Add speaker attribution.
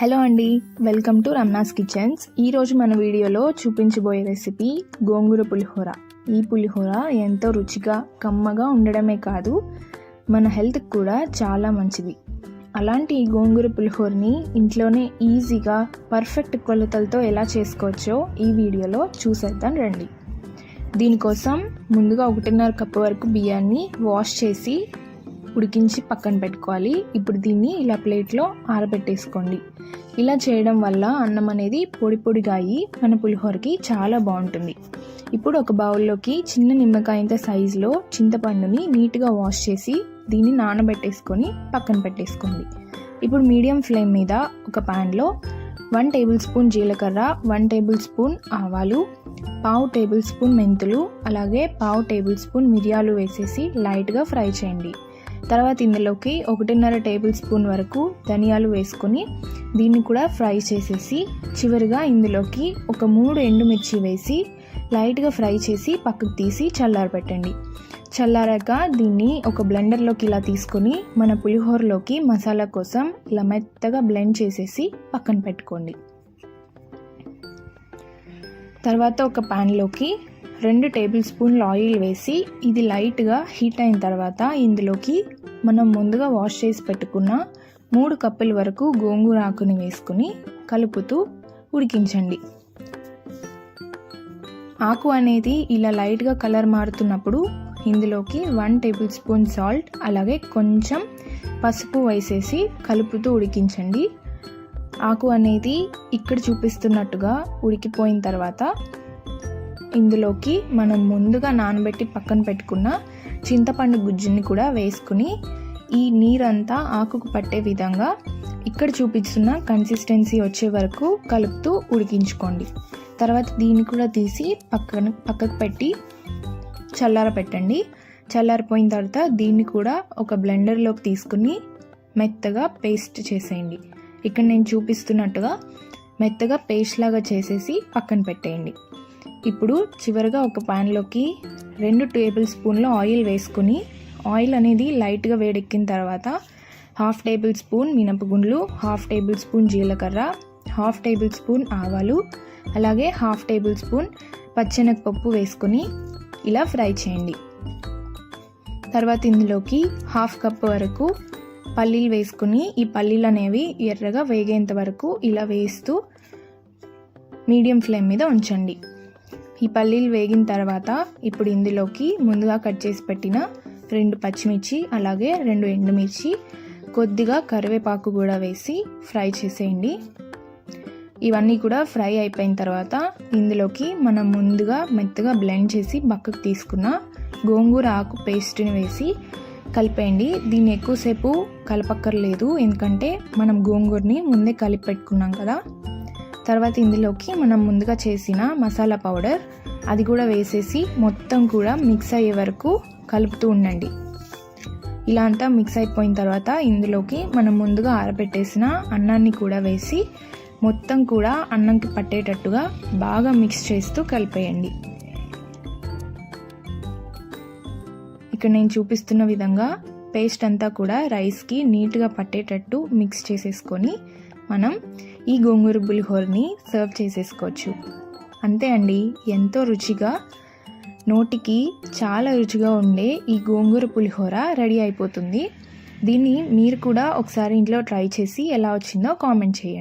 Speaker 1: Hello అండి welcome to రమ్నాస్ kitchens. ఈరోజు మన వీడియోలో చూపించబోయే రెసిపీ గోంగూర పులిహోర. ఈ పులిహోర ఎంతో రుచిగా కమ్మగా ఉండడమే కాదు మన హెల్త్కి కూడా చాలా మంచిది. అలాంటి ఈ గోంగూర పులిహోరని ఇంట్లోనే ఈజీగా పర్ఫెక్ట్ కొలతలతో ఎలా చేసుకోవచ్చో ఈ వీడియోలో చూసేద్దాం రండి. దీనికోసం ముందుగా ఒకటిన్నర కప్పు వరకు బియ్యాన్ని వాష్ చేసి ఉడికించి పక్కన పెట్టుకోవాలి. ఇప్పుడు దీన్ని ఇలా ప్లేట్లో ఆరబెట్టేసుకోండి. ఇలా చేయడం వల్ల అన్నం అనేది పొడి పొడిగా అయ్యి మన పులిహోరకి చాలా బాగుంటుంది. ఇప్పుడు ఒక బౌల్లోకి చిన్న నిమ్మకాయంత సైజులో చింతపండుని నీట్గా వాష్ చేసి దీన్ని నానబెట్టేసుకొని పక్కన పెట్టేసుకోండి. ఇప్పుడు మీడియం ఫ్లేమ్ మీద ఒక ప్యాన్లో వన్ టేబుల్ స్పూన్ జీలకర్ర వన్ టేబుల్ స్పూన్ ఆవాలు పావు టేబుల్ స్పూన్ మెంతులు అలాగే పావు టేబుల్ స్పూన్ మిరియాలు వేసేసి లైట్గా ఫ్రై చేయండి. తర్వాత ఇందులోకి ఒకటిన్నర టేబుల్ స్పూన్ వరకు ధనియాలు వేసుకొని దీన్ని కూడా ఫ్రై చేసేసి చివరిగా ఇందులోకి ఒక మూడు ఎండుమిర్చి వేసి లైట్గా ఫ్రై చేసి పక్కకు తీసి చల్లారబెట్టండి చల్లారాక దీన్ని ఒక బ్లెండర్లోకి ఇలా తీసుకొని మన పులిహోరలోకి మసాలా కోసం ఇలా మెత్తగా బ్లెండ్ చేసేసి పక్కన పెట్టుకోండి. తర్వాత ఒక ప్యాన్లోకి రెండు టేబుల్ స్పూన్లు ఆయిల్ వేసి ఇది లైట్గా హీట్ అయిన తర్వాత ఇందులోకి మనం ముందుగా వాష్ చేసి పెట్టుకున్న మూడు కప్పుల వరకు గోంగూర ఆకుని వేసుకుని కలుపుతూ ఉడికించండి. ఆకు అనేది ఇలా లైట్గా కలర్ మారుతున్నప్పుడు ఇందులోకి వన్ టేబుల్ స్పూన్ సాల్ట్ అలాగే కొంచెం పసుపు వేసేసి కలుపుతూ ఉడికించండి. ఆకు అనేది ఇక్కడ చూపిస్తున్నట్టుగా ఉడికిపోయిన తర్వాత ఇందులోకి మనం ముందుగా నానబెట్టి పక్కన పెట్టుకున్న చింతపండు గుజ్జుని కూడా వేసుకుని ఈ నీరంతా ఆకుకు పట్టే విధంగా ఇక్కడ చూపిస్తున్న కన్సిస్టెన్సీ వచ్చే వరకు కలుపుతూ ఉడికించుకోండి. తర్వాత దీన్ని కూడా తీసి పక్కన పక్కకు పెట్టి చల్లార పెట్టండి. చల్లారిపోయిన తర్వాత దీన్ని కూడా ఒక బ్లెండర్లోకి తీసుకుని మెత్తగా పేస్ట్ చేసేయండి. ఇక్కడ నేను చూపిస్తున్నట్టుగా మెత్తగా పేస్ట్ లాగా చేసేసి పక్కన పెట్టేయండి. ఇప్పుడు చివరిగా ఒక ప్యాన్లోకి రెండు టేబుల్ స్పూన్ల ఆయిల్ వేసుకుని ఆయిల్ అనేది లైట్గా వేడెక్కిన తర్వాత హాఫ్ టేబుల్ స్పూన్ మినపగుండ్లు హాఫ్ టేబుల్ స్పూన్ జీలకర్ర హాఫ్ టేబుల్ స్పూన్ ఆవాలు అలాగే హాఫ్ టేబుల్ స్పూన్ పచ్చెనగపప్పు వేసుకొని ఇలా ఫ్రై చేయండి. తర్వాత ఇందులోకి హాఫ్ కప్ వరకు పల్లీలు వేసుకుని ఈ పల్లీలు అనేవి ఎర్రగా వేగేంత వరకు ఇలా వేస్తూ మీడియం ఫ్లేమ్ మీద ఉంచండి. ఈ పల్లీలు వేగిన తర్వాత ఇప్పుడు ఇందులోకి ముందుగా కట్ చేసి పెట్టిన రెండు పచ్చిమిర్చి అలాగే రెండు ఎండుమిర్చి కొద్దిగా కరివేపాకు కూడా వేసి ఫ్రై చేసేయండి. ఇవన్నీ కూడా ఫ్రై అయిపోయిన తర్వాత ఇందులోకి మనం ముందుగా మెత్తగా బ్లెండ్ చేసి పక్కకు తీసుకున్న గోంగూర ఆకు పేస్ట్ని వేసి కలిపేయండి. దీన్ని ఎక్కువసేపు కలపక్కర్లేదు ఎందుకంటే మనం గోంగూరని ముందే కలిపి పెట్టుకున్నాం కదా. తర్వాత ఇందులోకి మనం ముందుగా చేసిన మసాలా పౌడర్ అది కూడా వేసేసి మొత్తం కూడా మిక్స్ అయ్యే వరకు కలుపుతూ ఉండండి. ఇలా అంతా మిక్స్ అయిపోయిన తర్వాత ఇందులోకి మనం ముందుగా ఆరబెట్టేసిన అన్నాన్ని కూడా వేసి మొత్తం కూడా అన్నంకి పట్టేటట్టుగా బాగా మిక్స్ చేస్తూ కలిపేయండి. ఇక్కడ నేను చూపిస్తున్న విధంగా పేస్ట్ అంతా కూడా రైస్కి నీట్గా పట్టేటట్టు మిక్స్ చేసేసుకొని మనం ఈ గోంగూర పులిహోరని సర్వ్ చేసేసుకోవచ్చు. అంతే అండి ఎంతో రుచిగా నోటికి చాలా రుచిగా ఉండే ఈ గోంగూర పులిహోర రెడీ అయిపోతుంది. దీన్ని మీరు కూడా ఒకసారి ఇంట్లో ట్రై చేసి ఎలా వచ్చిందో కామెంట్ చేయండి.